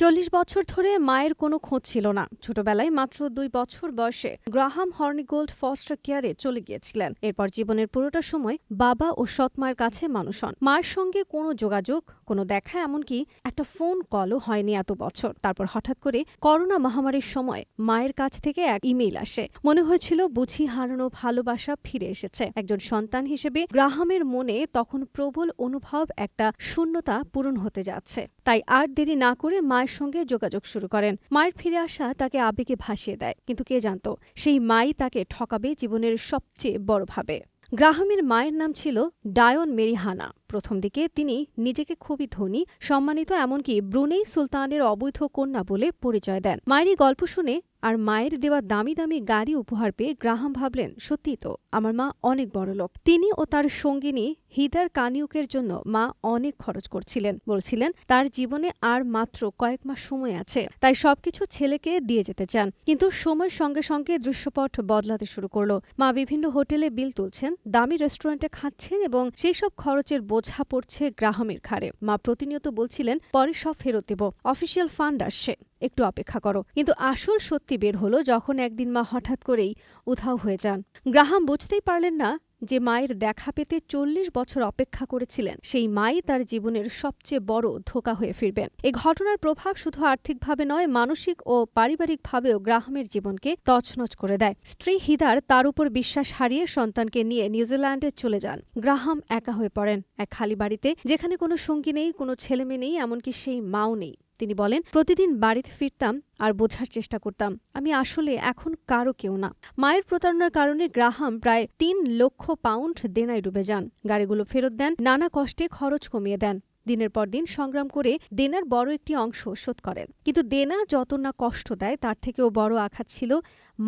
চল্লিশ বছর ধরে মায়ের কোনো খোঁজ ছিল না। ছোটবেলায় মাত্র দুই বছর বয়সে গ্রাহাম হর্নিগোল্ড ফস্টার কেয়ারে চলে গিয়েছিলেন। এরপর জীবনের পুরোটা সময় বাবা ও সৎ মায়ের কাছে মানুষ হন। মায়ের সঙ্গে কোনো যোগাযোগ, কোনো দেখা এমনকি একটা ফোন কলও হয়নি এত বছর। তারপর হঠাৎ করে করোনা মহামারীর সময় মায়ের কাছ থেকে এক ইমেইল আসে। মনে হয়েছিল বুঝি হারানো ভালোবাসা ফিরে এসেছে। একজন সন্তান হিসেবে গ্রাহামের মনে তখন প্রবল অনুভব, একটা শূন্যতা পূরণ হতে যাচ্ছে। তাই আর দেরি না করে মায়ের সঙ্গে যোগাযোগ শুরু করেন। মায়ের ফিরে আসা তাকে আবেগে ভাসিয়ে দেয়, কিন্তু কে জানত? সেই মাই তাকে ঠকাবে জীবনের সবচেয়ে বড়ভাবে গ্রাহামের মায়ের নাম ছিল ডায়ন মেরি হানা প্রথম দিকে তিনি নিজেকে খুবই ধনী, সম্মানিত এমনকি ব্রুনেই সুলতানের অবৈধ কন্যা বলে পরিচয় দেন। মায়েরই গল্প শুনে আর মায়ের দেওয়া দামি দামি গাড়ি উপহার পেয়ে গ্রাহাম ভাবলেন সত্যি তো, আমার মা অনেক বড় লোক। তিনি ও তার সঙ্গিনী হিদার কানিউকের জন্য মা অনেক খরচ করছিলেন। বলছিলেন, তার জীবনে আর মাত্র কয়েক মাস সময় আছে, তাই সবকিছু ছেলেকে দিয়ে যেতে চান। কিন্তু সময়ের সঙ্গে সঙ্গে দৃশ্যপট বদলাতে শুরু করল। মা বিভিন্ন হোটেলে বিল তুলছেন, দামি রেস্টুরেন্টে খাচ্ছেন এবং সেই সব খরচের বোঝা পড়ছে গ্রাহামের ঘাড়ে। মা প্রতিনিয়ত বলছিলেন, পরে সব ফেরত দেব। অফিসিয়াল ফান্ড আসছে। একটু অপেক্ষা করো। কিন্তু আসল সত্যি বের হলো যখন একদিন মা হঠাৎ করেই উধাও হয়ে যান। গ্রাহাম বুঝতেই পারলেন না যে মায়ের দেখা পেতে চল্লিশ বছর অপেক্ষা করেছিলেন, সেই মাই তার জীবনের সবচেয়ে বড় ধোকা হয়ে ফিরবেন। এই ঘটনার প্রভাব শুধু আর্থিকভাবে নয়, মানসিক ও পারিবারিকভাবেও গ্রাহামের জীবনকে তছনছ করে দেয়। স্ত্রী হিদার তার উপর বিশ্বাস হারিয়ে সন্তানকে নিয়ে নিউজিল্যান্ডে চলে যান। গ্রাহাম একা হয়ে পড়েন। এক খালি বাড়িতে, যেখানে কোনো সঙ্গী নেই, কোনো ছেলেমেয়ে নেই, এমনকি সেই মাও নেই। তিনি বলেন, প্রতিদিন বাড়িতে ফিরতাম আর বোঝার চেষ্টা করতাম। আমি আসলে এখন কারও কেউ না। মায়ের প্রতারণার কারণে গ্রাহাম প্রায় তিন লক্ষ পাউন্ড দেনায় ডুবে যান। গাড়িগুলো ফেরত দেন, নানা কষ্টে খরচ কমিয়ে দেন। দিনের পর দিন সংগ্রাম করে দেনার বড় একটি অংশ শোধ করেন। কিন্তু দেনা যত না কষ্ট দেয়, তার থেকেও বড় আঘাত ছিল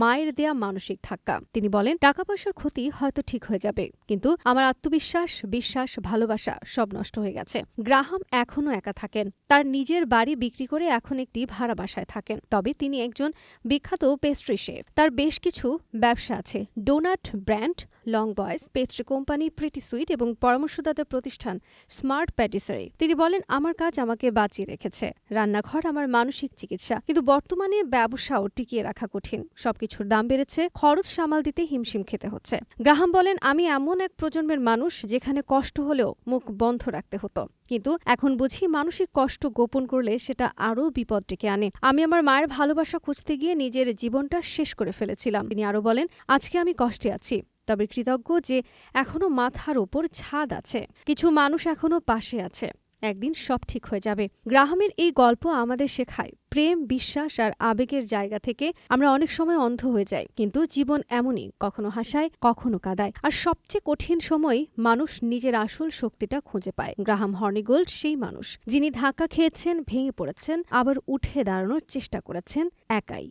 মায়ের দেয়া মানসিক ধাক্কা। তিনি বলেন টাকা পয়সার ক্ষতি হয়তো ঠিক হয়ে যাবে, কিন্তু আমার আত্মবিশ্বাস, বিশ্বাস, ভালোবাসা সব নষ্ট হয়ে গেছে। গ্রাহাম এখনও একা থাকেন। তার নিজের বাড়ি বিক্রি করে এখন একটি ভাড়া বাসায় থাকেন। তবে তিনি একজন বিখ্যাত পেস্ট্রি শেফ। তার বেশ কিছু ব্যবসা আছে। Donut brand, long boys pastry company, pretty sweet এবং পরামর্শদাতা প্রতিষ্ঠান স্মার্ট প্যাটিসারি। তিনি বলেন, আমার কাজ আমাকে বাঁচিয়ে রেখেছে। রান্নাঘর আমার মানসিক চিকিৎসা। কিন্তু বর্তমানে ব্যবসাও টিকিয়ে রাখা কঠিন। সবকিছুর দাম বেড়েছে, খরচ সামাল দিতে হিমশিম খেতে হচ্ছে। গ্রাহাম বলেন, আমি এমন এক প্রজন্মের মানুষ যেখানে কষ্ট হলেও মুখ বন্ধ রাখতে হতো। কিন্তু এখন বুঝি মানসিক কষ্ট গোপন করলে সেটা আরও বিপদ ডেকে আনে। আমি আমার মায়ের ভালোবাসা খুঁজতে গিয়ে নিজের জীবনটা শেষ করে ফেলেছিলাম। তিনি আরও বলেন, আজকে আমি কষ্টে আছি, তবে কৃতজ্ঞ যে এখনও মাথার ওপর ছাদ আছে। কিছু মানুষ এখনও পাশে আছে। একদিন সব ঠিক হয়ে যাবে। গ্রাহামের এই গল্প আমাদের শেখায়, প্রেম, বিশ্বাস আর আবেগের জায়গা থেকে আমরা অনেক সময় অন্ধ হয়ে যাই, কিন্তু জীবন এমনই, কখনো হাসায়, কখনো কাদায়। আর সবচেয়ে কঠিন সময় মানুষ নিজের আসল শক্তিটা খুঁজে পায়। গ্রাহাম হর্নিগোল্ড সেই মানুষ, যিনি ধাক্কা খেয়েছেন, ভেঙে পড়েছেন, আবার উঠে দাঁড়ানোর চেষ্টা করেছেন, একাই।